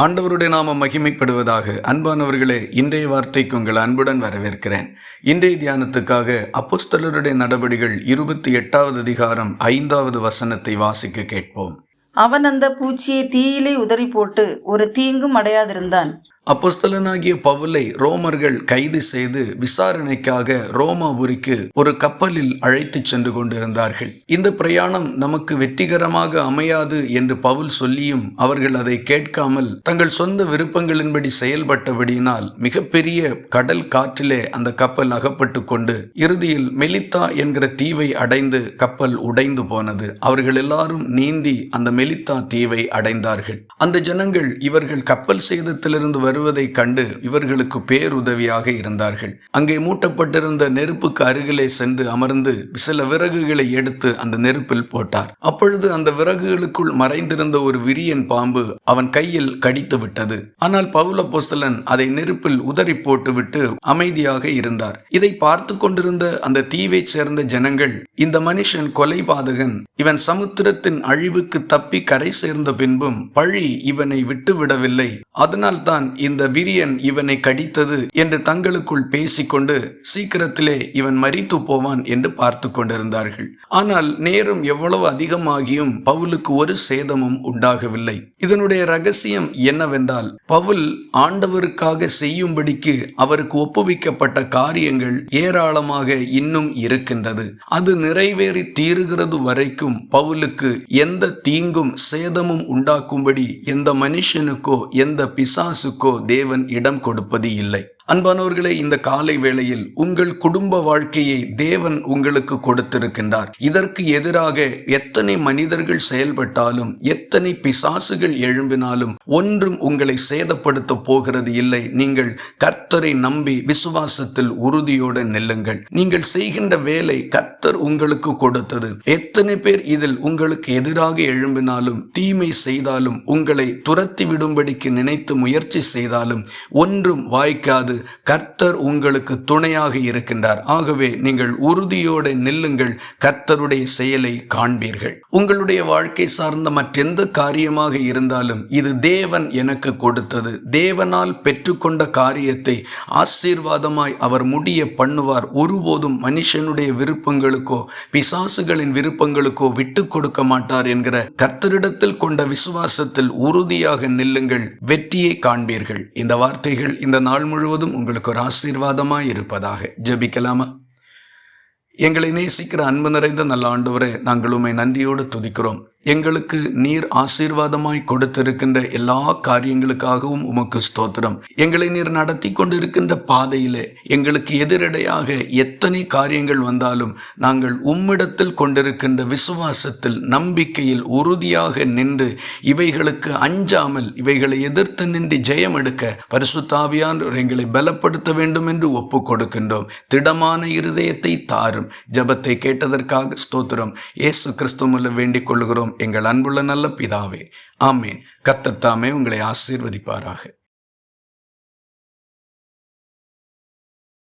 ஆண்டவருடைய நாமம் மகிமைப்படுவதாக அன்பானவர்களே இன்றைய வார்த்தைக்கு உங்கள் அன்புடன் வரவேற்கிறேன். இன்றைய தியானத்துக்காக அப்போஸ்தலருடைய நடபடிகள் இருபத்தி எட்டாவது அதிகாரம் ஐந்தாவது வசனத்தை வாசிக்க கேட்போம். அவன் அந்த பூச்சியை தீயிலே உதறி போட்டு ஒரு தீங்கும் அடையாதிருந்தான். அப்போஸ்தலனாகிய பவுலை ரோமர்கள் கைது செய்து விசாரணைக்காக ரோமாபுரிக்கு ஒரு கப்பலில் அழைத்துச் சென்று கொண்டிருந்தார்கள். இந்த பிரயாணம் நமக்கு வெற்றிகரமாக அமையாது என்று பவுல் சொல்லியும் அவர்கள் அதை கேட்காமல் தங்கள் சொந்த விருப்பங்களின்படி செயல்பட்டபடியினால் மிகப்பெரிய கடல் காற்றிலே அந்த கப்பல் அகப்பட்டு கொண்டு இறுதியில் மெலித்தா என்கிற தீவை அடைந்து கப்பல் உடைந்து போனது. அவர்கள் எல்லாரும் நீந்தி அந்த மெலித்தா தீவை அடைந்தார்கள். அந்த ஜனங்கள் இவர்கள் கப்பல் சேதத்திலிருந்து வருவதைக் கண்டு இவர்களுக்கு பேருதவியாக இருந்தார்கள். அங்கே மூட்டப்பட்டிருந்த நெருப்புக்கு அருகிலே சென்று அமர்ந்து சில விறகுகளை எடுத்து அந்த நெருப்பில் போட்டார். அப்பொழுது அந்த விறகுகளுக்குள் மறைந்திருந்த ஒரு விரியன் பாம்பு அவன் கையில் கடித்து விட்டது. ஆனால் பவுல பொசலன் அதை நெருப்பில் உதறி போட்டுவிட்டு அமைதியாக இருந்தார். இதை பார்த்து கொண்டிருந்த அந்த தீவைச் சேர்ந்த ஜனங்கள் இந்த மனுஷன் கொலைபாதகன் இவன் சமுத்திரத்தின் அழிவுக்கு தப்பி கரை சேர்ந்த பின்பும் பழி இவனை விட்டுவிடவில்லை. அதனால்தான் இந்த விரியன் இவனை கடித்தது என்று தங்களுக்குள் பேசிக்கொண்டு சீக்கிரத்திலே இவன் மறித்து போவான் என்று பார்த்து கொண்டிருந்தார்கள். ஆனால் நேரம் எவ்வளவு அதிகமாகியும் பவுலுக்கு ஒரு சேதமும் உண்டாகவில்லை. இதனுடைய ரகசியம் என்னவென்றால் பவுல் ஆண்டவருக்காக செய்யும்படிக்கு அவருக்கு ஒப்புவிக்கப்பட்ட காரியங்கள் ஏராளமாக இன்னும் இருக்கின்றது. அது நிறைவேறி தீருகிறது வரைக்கும் பவுலுக்கு எந்த தீங்கும் சேதமும் உண்டாக்கும்படி எந்த மனுஷனுக்கோ எந்த பிசாசுக்கோ தேவன் இடம் கொடுப்பது இல்லை அன்பானவர்களே இந்த காலை வேளையில் உங்கள் குடும்ப வாழ்க்கையை தேவன் உங்களுக்கு கொடுத்திருக்கின்றார். இதற்கு எதிராக எத்தனை மனிதர்கள் செயல்பட்டாலும் எத்தனை பிசாசுகள் எழும்பினாலும் ஒன்றும் உங்களை சேதப்படுத்த போகிறது இல்லை. நீங்கள் கர்த்தரை நம்பி விசுவாசத்தில் உறுதியோடு நெல்லுங்கள். நீங்கள் செய்கின்ற வேலை கர்த்தர் உங்களுக்கு கொடுத்தது. எத்தனை பேர் இதில் உங்களுக்கு எதிராக எழும்பினாலும் தீமை செய்தாலும் உங்களை துரத்தி விடும்படிக்கு நினைத்து முயற்சி செய்தாலும் ஒன்றும் வாய்க்காது. கர்த்தர் உங்களுக்கு துணையாக இருக்கின்றார். ஆகவே நீங்கள் உறுதியோடு நில்லுங்கள். கர்த்தருடைய செயலை காண்பீர்கள். உங்களுடைய வாழ்க்கை சார்ந்த மற்றெந்த காரியமாக இருந்தாலும் இது தேவன் எனக்கு கொடுத்தது. தேவனால் பெற்றுக்கொண்ட காரியத்தை ஆசீர்வாதமாய் அவர் முடிய பண்ணுவார். ஒருபோதும் மனுஷனுடைய விருப்பங்களுக்கோ பிசாசுகளின் விருப்பங்களுக்கோ விட்டு கொடுக்க மாட்டார் என்கிற கர்த்தரிடத்தில் கொண்ட விசுவாசத்தில் உறுதியாக நில்லுங்கள். வெற்றியை காண்பீர்கள். இந்த வார்த்தைகள் இந்த நாள் முழுவதும் உங்களுக்கு ஒரு ஆசீர்வாதமாய் இருப்பதாக ஜெபிக்கலாமா? எங்களை நேசிக்கிற அன்பு நிறைந்த நல்ல ஆண்டவரே நாங்கள் உண்மை நன்றியோடு துதிக்கிறோம். எங்களுக்கு நீர் ஆசீர்வாதமாய் கொடுத்திருக்கின்ற எல்லா காரியங்களுக்காகவும் உமக்கு ஸ்தோத்திரம். எங்களை நீர் நடத்தி கொண்டிருக்கின்ற பாதையிலே எங்களுக்கு எதிரடையாக எத்தனை காரியங்கள் வந்தாலும் நாங்கள் உம்மிடத்தில் கொண்டிருக்கின்ற விசுவாசத்தில் நம்பிக்கையில் உறுதியாக நின்று இவைகளுக்கு அஞ்சாமல் இவைகளை எதிர்த்து நின்று ஜெயம் எடுக்க பரிசுத்தாவியான் எங்களை பலப்படுத்த வேண்டும் என்று ஒப்பு கொடுக்கின்றோம் திடமான இருதயத்தை தாரும். ஜபத்தை கேட்டதற்காக ஸ்தோத்திரம். இயேசு கிறிஸ்துவில் வேண்டிக் கொள்கிறோம் எங்கள் அன்புள்ள நல்ல பிதாவே ஆமேன். கத்தத்தாமே உங்களை ஆசீர்வதிப்பாராக.